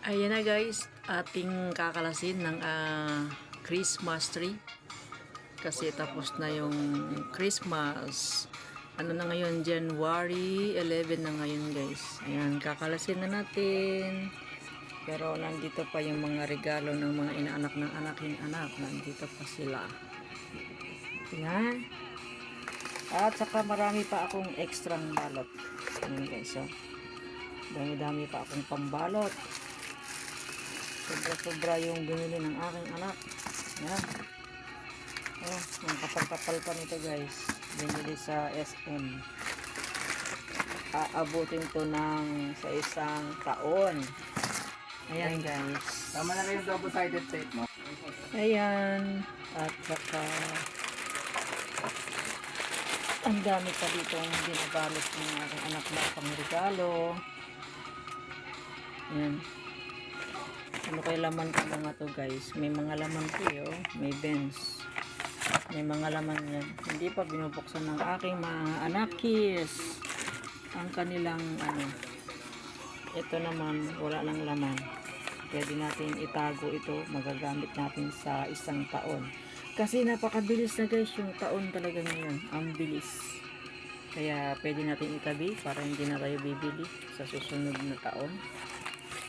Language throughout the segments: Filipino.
Ayan na guys, ating kakalasin ng ah, Christmas tree. Kasi tapos na yung Christmas. Ano na ngayon, January 11 na ngayon guys. Ayan, kakalasin na natin. Pero nandito pa yung mga regalo ng mga inaanak ng anaking anak. Nandito pa sila. Ayan. At saka marami pa akong extrang balot. Ayan guys, oh. Dami-dami pa akong pambalot. Sobra-sobra yung binili ng aking anak. Yan. Oh, ang kapal-kapal pa nito guys. Binili sa SM. Aabutin to ng sa isang taon. Ayan guys. Tama na rin yung double-sided tape mo. Ayan. At saka ang dami pa dito ang binabalot ng aking anak na pang regalo. Ayan. Ano kay laman ko mga to guys? May mga laman po yun. May bens. May mga laman yan. Hindi pa binubuksan ng aking mga anakis. Ang kanilang ano. Ito naman wala nang laman. Pwede natin itago ito. Magagamit natin sa isang taon. Kasi napakabilis na guys yung taon talaga ngayon. Ang bilis. Kaya pwede natin itabi para hindi na tayo bibili sa susunod na taon.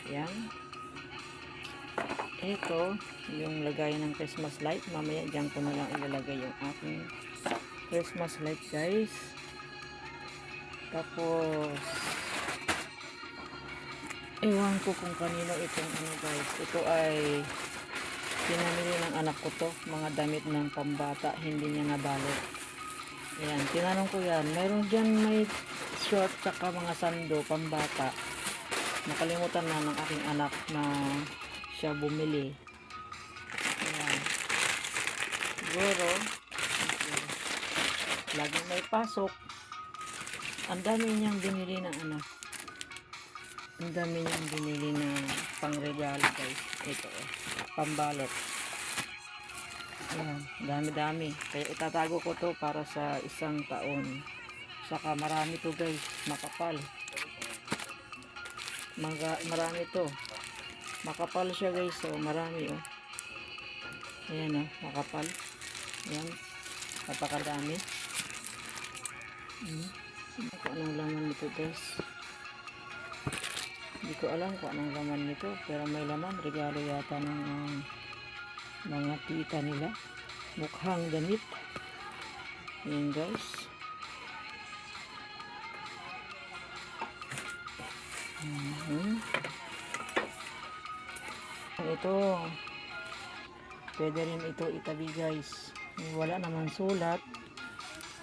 Yan. Ito, yung lagayan ng Christmas light. Mamaya dyan ko na lang ilalagay yung aking Christmas light guys. Tapos, ewan ko kung kanino itong ano guys. Ito ay pinamili ng anak ko to. Mga damit ng pambata. Hindi niya nabalot. Ayan, tinanong ko yan. Meron dyan may short tsaka mga sando pambata nakalimutan na ng aking anak na siya bumili. Ayan. Siguro, okay. laging may pasok. Ang dami niyang binili na ano. Ang dami niyang binili na pangregalo guys. Ito, oh, pambalot. Ayan, dami-dami. Kaya itatago ko to para sa isang taon. Saka marami to guys, makapal mga marami to makapal siya guys. So marami oh. Ayan oh. Makapal. Ayan. Napakadami. Hmm. hindi ko anong laman nito guys. Hindi ko alam kung anong laman nito pero may laman. Regalo yata ng um, mga tita nila. Mukhang damit. Ayan guys. Mhm. Ito. Pwede rin ito itabi guys. Wala naman sulat.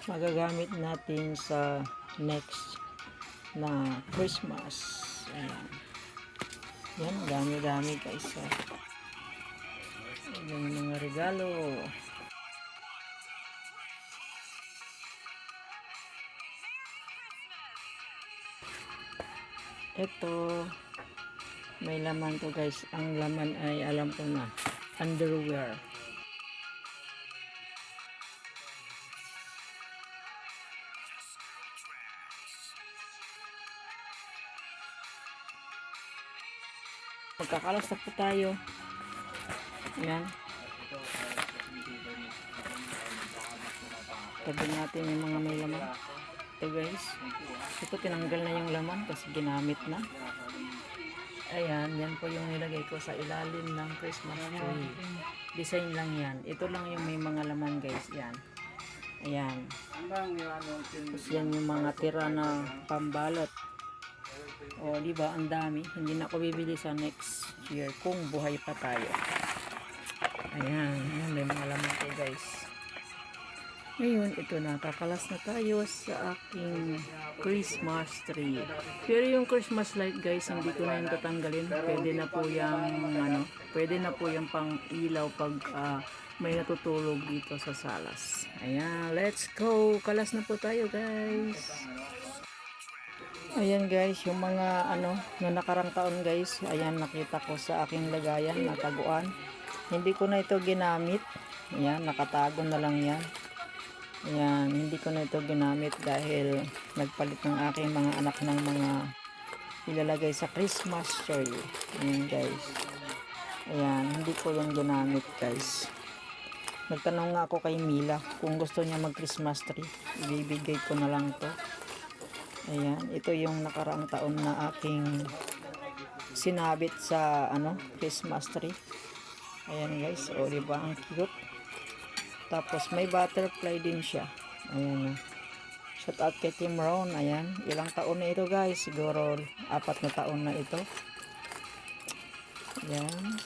Magagamit natin sa next na Christmas. Ayan. Yan, dami-dami guys. Yan yung mga regalo. Ito, may laman to guys. Ang laman ay alam ko na, underwear. Magkakalas na po tayo. Yan. Tabi natin yung mga may laman. Ito guys. Ito tinanggal na yung laman kasi ginamit na. Ayan, yan po yung nilagay ko sa ilalim ng Christmas tree. Design lang yan. Ito lang yung may mga laman guys. Yan. Ayan. Tapos yan yung mga tira na pambalot. O, di ba? Ang dami. Hindi na ako bibili sa next year kung buhay pa tayo. Ayan. Ayan, may mga laman ko guys. Ngayon, ito na. Kakalas na tayo sa aking Christmas tree. Pero yung Christmas light guys, hindi ko na yung tatanggalin. Pwede na po yung, ano, pwede na po yung pang ilaw pag ah, may natutulog dito sa salas. Ayan, let's go. Kalas na po tayo guys. Ayan guys, yung mga ano, na nakarang taon guys, ayan nakita ko sa aking lagayan, nataguan. Hindi ko na ito ginamit. Ayan, nakatago na lang yan. Ayan, hindi ko na ito ginamit dahil nagpalit ng aking mga anak ng mga ilalagay sa Christmas tree. Ayan guys. Ayan, hindi ko yan ginamit guys. Nagtanong nga ako kay Mila kung gusto niya mag Christmas tree. Ibibigay ko na lang to. Ayan, ito yung nakaraang taon na aking sinabit sa ano, Christmas tree. Ayan guys, o di ba ang cute. Tapos may butterfly din siya. Ayan. oh. Shout out kay Tim Ron. Ayan. Ilang taon na ito guys. Siguro apat na taon na ito. Ayan.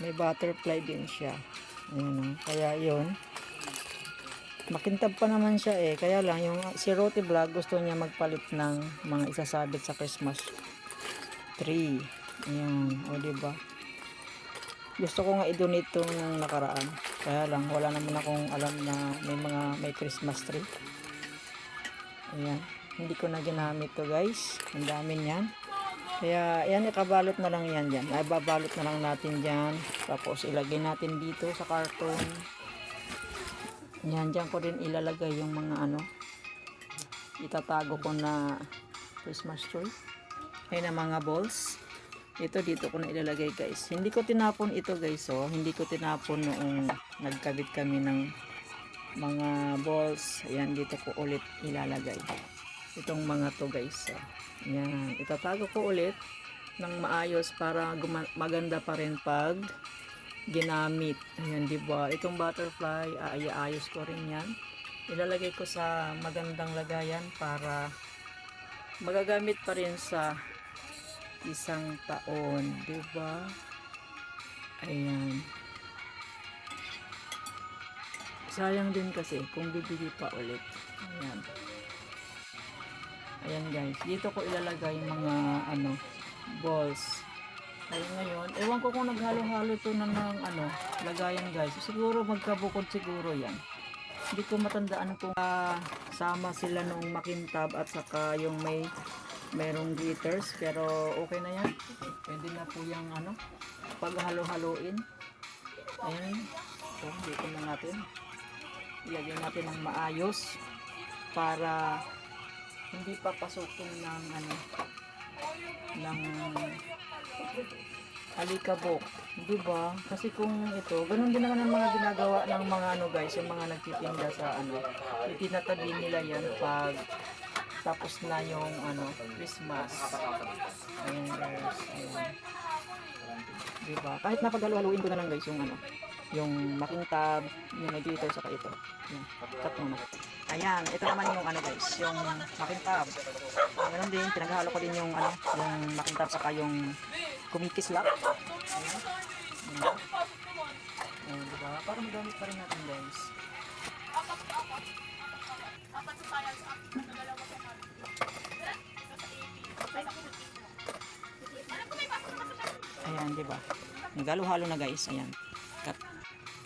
May butterfly din siya. Ayan. oh. Kaya yun. Makintab pa naman siya eh. Kaya lang yung si Roti Vlog gusto niya magpalit ng mga isasabit sa Christmas tree. Ayan. O diba? Gusto ko nga i-donate to ng nakaraan. Kaya lang, wala naman akong alam na may mga may Christmas tree. Ayan. Hindi ko na ginamit to guys. Ang dami niyan. Kaya, yan, ikabalot na lang yan dyan. Ay, babalot na lang natin dyan. Tapos, ilagay natin dito sa karton. Yan, dyan ko din ilalagay yung mga ano. Itatago ko na Christmas tree. Ayun ang mga balls. Ito dito ko na ilalagay guys. Hindi ko tinapon ito guys oh. Hindi ko tinapon noong nagkabit kami ng mga balls. Ayan dito ko ulit ilalagay. Itong mga to guys. Oh. Ayan. Itatago ko ulit ng maayos para maganda pa rin pag ginamit. Ayan, di ba? Itong butterfly, aayos ko rin yan. Ilalagay ko sa magandang lagayan para magagamit pa rin sa isang taon, 'di ba? Ayan. Sayang din kasi kung bibili pa ulit. Ayan. Ayan guys, dito ko ilalagay mga ano, balls. Ayun ngayon, ewan ko kung naghalo-halo to na ng ano, lagayan guys. Siguro magkabukod siguro yan. Hindi ko matandaan kung ah, sama sila nung makintab at saka yung may merong glitters pero okay na yan. Pwede na po yung ano paghalo-haloin. Ayun. So dito na natin. Ilagay natin ng maayos para hindi pa pasukin ng ano ng alikabok di ba kasi kung ito ganun din naman ang mga ginagawa ng mga ano guys yung mga nagtitinda sa ano itinatabi nila yan pag tapos na yung ano, Christmas. Ayan guys. Ayan. Diba? Kahit napag-haluin ko na lang guys yung ano, yung makintab, yung may glitter saka ito. Ayan. Cut muna. Ayan, ito naman yung ano guys, yung makintab. Meron din, pinaghalo ko din yung ano, yung makintab saka yung kumikislap. Ayan. Ayan. Ayan, diba? Para magamit pa rin natin guys. Ayan, di ba? Nagalo-halo na guys. Ayan. Cut.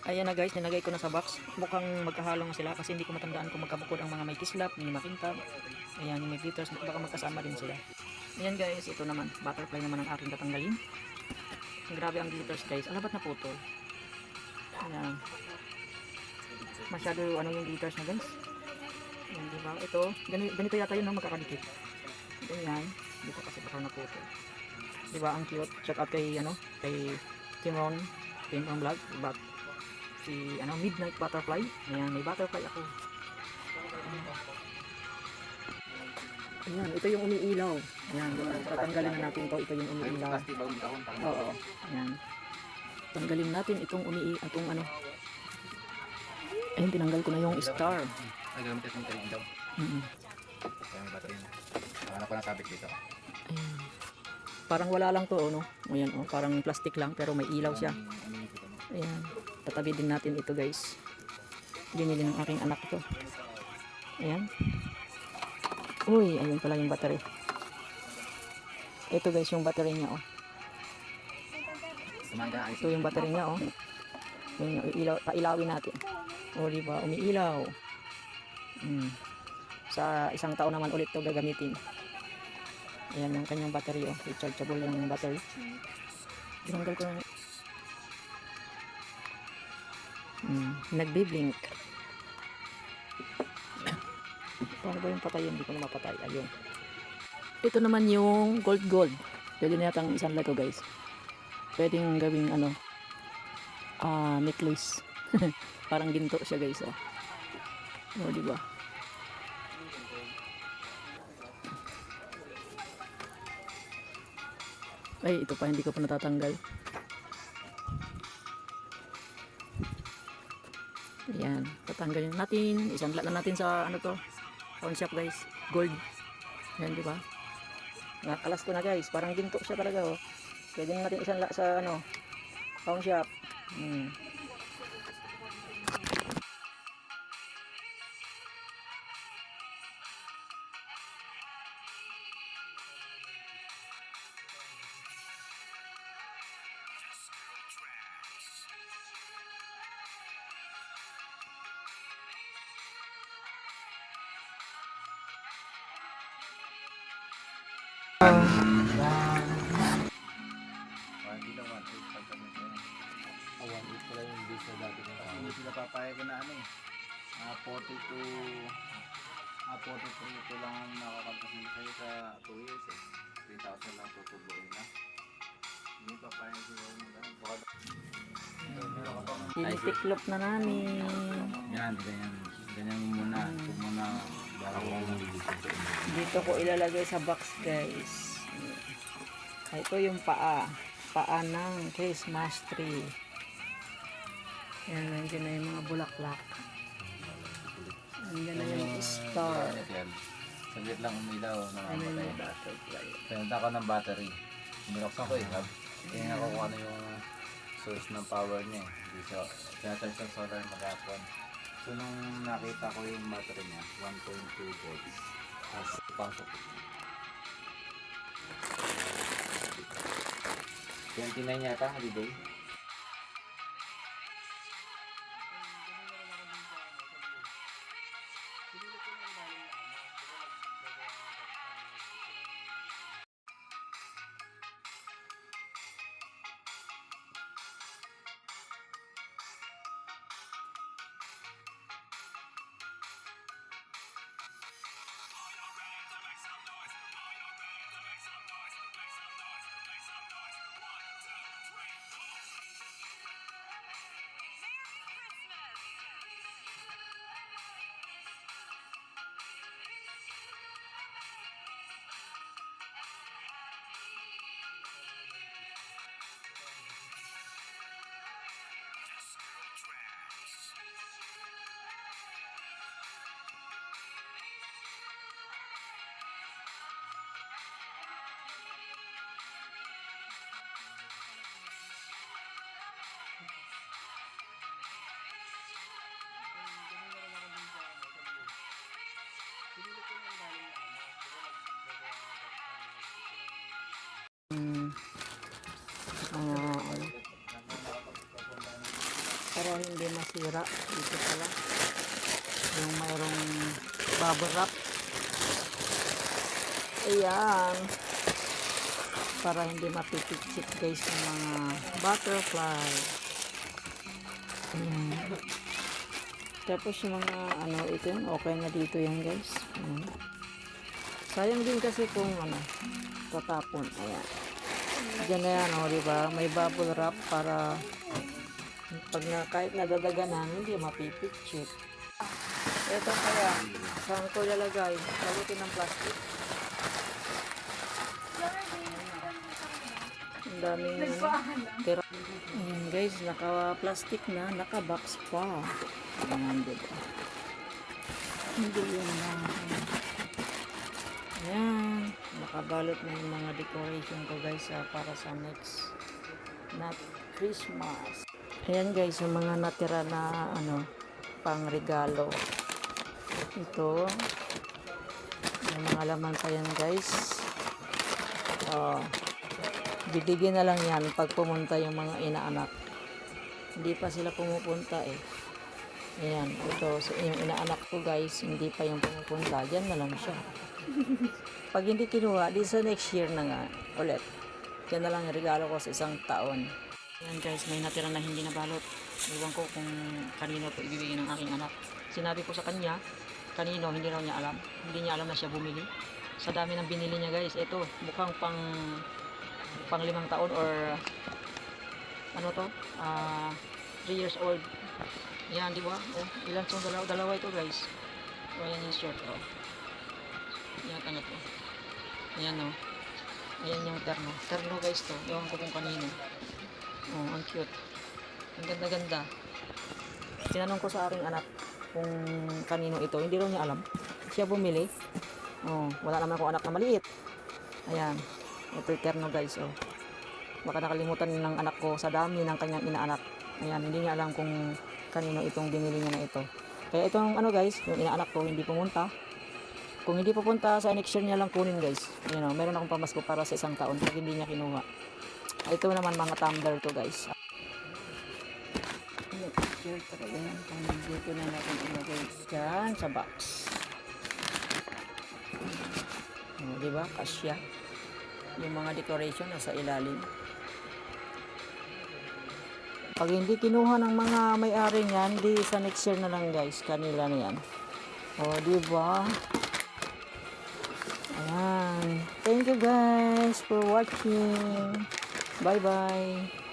Ayan na guys, nilagay ko na sa box. Mukhang magkahalo nga sila kasi hindi ko matandaan kung magkabukod ang mga may kislap, may makintab. Ayan, yung may glitters, baka magkasama din sila. Ayan guys, ito naman. Butterfly naman ang aking tatanggalin. Grabe ang glitters guys. Alabat na putol. Ayan. Masyado ano yung glitters na guys. Ayan, di ba? Ito, ganito, ganito yata yun no, magkakadikit. Ayan. Dito kasi baka naputol. Di ba ang cute? Check out kay ano, kay Timon, Timon Vlog, but si ano Midnight Butterfly. Ayan, may butterfly ako. Ayan, ito yung umiilaw. Ayan, tatanggalin na natin to. Ito yung umiilaw. Oo. Ayan. Tanggalin natin itong umi itong ano. Ayun, tinanggal ko na yung star. Nagamit itong tayo daw. Mm may battery na. Hanap ko ng sabit dito. Ayan. Parang wala lang to, ano? Ayan, oh, parang plastic lang pero may ilaw siya. Ayan. Tatabi din natin ito, guys. Binili ng aking anak ito. Ayan. Uy, ayun pala yung battery. Ito, guys, yung battery niya, oh. Ito yung battery niya, oh. Yung ilaw, pailawin natin. O, di ba? Umiilaw. Mm. Sa isang taon naman ulit to gagamitin. Ayan yung kanyang battery, oh. Rechargeable yung battery. Tinanggal ko na. Mm. Nagbi-blink. Paano ba yung patay? Hindi ko na mapatay. Ayun. Ito naman yung gold gold. Pwede na yatang isang to guys. Pwedeng gawing ano, ah necklace. Parang ginto siya guys oh. Oh, di ba? Ay, ito pa hindi ko pa natatanggal. Ayan, tatanggalin natin. Isang na natin sa ano to, pawn shop guys. Gold. Ayan, di ba? Nakalas ko na guys. Parang ginto siya talaga oh. Pwede na natin isang sa ano, pawn shop. Hmm. Visa dati ko. Hindi sila papayag na ano eh. Ah, 42 ah, 43 ito lang ang nakakagkasin sa'yo sa 2 years eh. 3,000 lang tutubuin na. Hindi papayag siguro ng ganun. Baka Tinitiklop na namin. Yan, ganyan. Ganyan muna. Ito muna. Dito ko ilalagay sa box guys. Ay, Ito yung paa. Paa ng Christmas tree. Yan, nandiyan na yung mga bulaklak. Nandiyan na yung star. Yan. Saglit lang umilaw. Ano Nakamatay. yung butterfly. Pinunta ko ng battery. Binuksan ko eh. hub. Tingnan ko kung ano yung source ng power niya eh. Hindi siya, tinatag sa solar maghapon. So nung nakita ko yung battery niya, 1.2 volts. Tapos pasok. 29 yata, holiday. Mm. Ah, ano. Para hindi masira dito pala. Yung mayroong bubble wrap. Ayan. Para hindi mapipitsip guys yung mga butterfly. Ayan. Tapos yung mga ano ito yun, okay na dito yan guys. Ayan. Sayang din kasi kung ano, tatapon. Ayan. Diyan na yan, o, di ba? May bubble wrap para pag na, kahit nadadaganan, hindi mapipitsip. Ito kaya, saan ko ilalagay? Sagutin ng plastic. Ang daming tira. Ayan guys, naka-plastic na, naka-box pa. Ayan, di ba? Hindi yun na. Ayan, nakabalot na yung mga decoration ko guys ah, para sa next na Christmas. Ayan guys, yung mga natira na ano, pang regalo. Ito, yung mga laman pa yan guys. Oh, bibigyan na lang yan pag pumunta yung mga inaanak. Hindi pa sila pumupunta eh. Ayan, ito, so, yung inaanak ko guys, hindi pa yung pumupunta. Diyan na lang siya. Pag hindi kinuha, di sa next year na nga ulit. Yan na lang regalo ko sa isang taon. Yan guys, may natira na hindi nabalot. Iwan ko kung kanino po ibibigay ng aking anak. Sinabi ko sa kanya, kanino, hindi raw niya alam. Hindi niya alam na siya bumili. sa dami ng binili niya guys. Ito, mukhang pang pang limang taon or ano to? Ah, 3 years old. Yan, di ba? Oh, ilan tong dalawa, dalawa ito guys. O, yan yung short, oh. Yan, ano to. Ayan, oh. Ayan yung terno. Terno guys to. Ewan ko kung kanino. Oh, ang cute. Ang ganda-ganda. Tinanong ko sa aking anak kung kanino ito. Hindi raw niya alam. Siya bumili. Oh, wala naman ako anak na maliit. Ayan. Ito yung terno guys, oh. Baka nakalimutan ng anak ko sa dami ng kanyang inaanak. Ayan, hindi niya alam kung kanino itong binili niya na ito. Kaya itong ano guys, yung inaanak ko hindi pumunta. Kung hindi pupunta sa next year niya lang kunin guys. You know, meron akong pamasko para sa isang taon pag hindi niya kinuha. Ito naman mga tumbler to guys. Year talaga yan. Dito na natin ilagay dyan sa box. Oh, di ba? Kasya. Yung mga decoration nasa ilalim. Pag hindi kinuha ng mga may-ari niyan, di sa next year na lang guys, kanila na yan. O, di ba? Thank you guys for watching. Bye-bye.